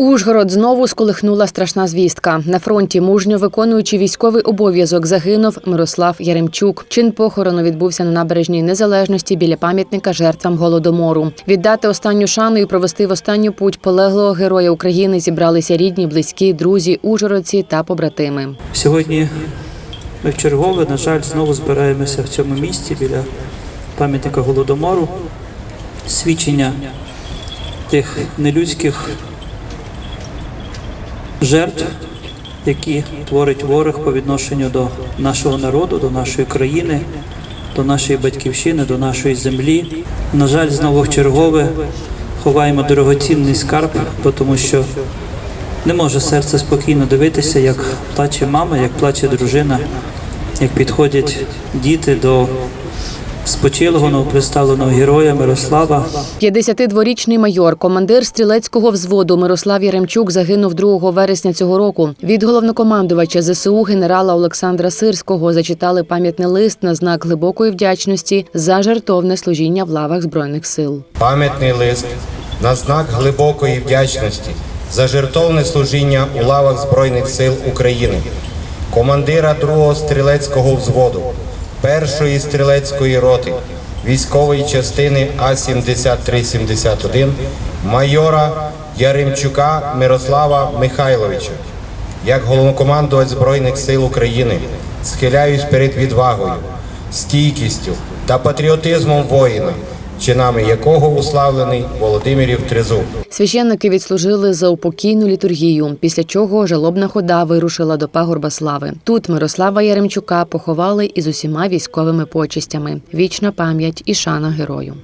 Ужгород знову сколихнула страшна звістка. На фронті мужньо виконуючи військовий обов'язок загинув Мирослав Яремчук. Чин похорону відбувся на набережній незалежності біля пам'ятника жертвам голодомору. Віддати останню шану і провести в останню путь полеглого героя України зібралися рідні, близькі, друзі, ужгородці та побратими. Сьогодні ми вчергове, на жаль, знову збираємося в цьому місці біля пам'ятника Голодомору. Свідчення тих нелюдських жертв, які творить ворог по відношенню до нашого народу, до нашої країни, до нашої батьківщини, до нашої землі. На жаль, знову вчергове ховаємо дорогоцінний скарб, тому що не може серце спокійно дивитися, як плаче мама, як плаче дружина, як підходять діти до спочилого новоприставленого героя Мирослава. 52-річний майор, командир стрілецького взводу Мирослав Яремчук загинув 2 вересня цього року. Від головнокомандувача ЗСУ генерала Олександра Сирського зачитали пам'ятний лист на знак глибокої вдячності за жертовне служіння в лавах збройних сил. Пам'ятний лист на знак глибокої вдячності за жертовне служіння у лавах Збройних сил України, командира 2-го стрілецького взводу, 1-ї стрілецької роти, військової частини А-7371, майора Яремчука Мирослава Михайловича. Як головнокомандувач Збройних сил України схиляюсь перед відвагою, стійкістю та патріотизмом воїна, чинами якого уславлений Володимирів Тризуб. Священники відслужили за упокійну літургію, після чого жалобна хода вирушила до пагорба слави. Тут Мирослава Яремчука поховали із усіма військовими почестями. Вічна пам'ять і шана герою.